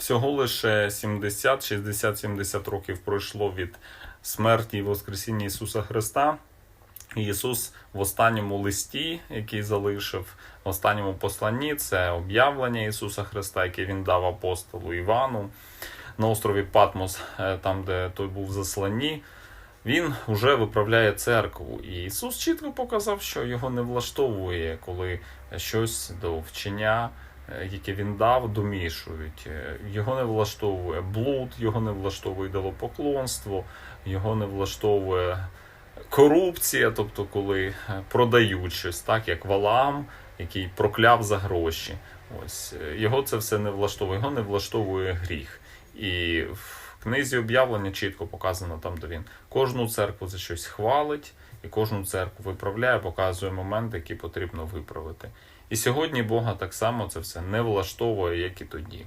Всього лише 70, 60, 70 років пройшло від смерті і Воскресіння Ісуса Христа. Ісус в останньому листі, який залишив, в останньому посланні, це об'явлення Ісуса Христа, яке Він дав апостолу Івану на острові Патмос, е, там, де той був засланні. Він вже виправляє церкву. І Ісус чітко показав, що його не влаштовує, коли щось до вчення, яке він дав, домішують. Е, Його не влаштовує блуд, його не влаштовує ідолопоклонство, його не влаштовує корупція, тобто коли е, продають щось, так як Валам, який прокляв за гроші. Ось е, його це все не влаштовує, його не влаштовує гріх. І книзі об'явлення чітко показано там, де він кожну церкву за щось хвалить, і кожну церкву виправляє, показує моменти, які потрібно виправити. І сьогодні Бога так само це все не влаштовує, як і тоді.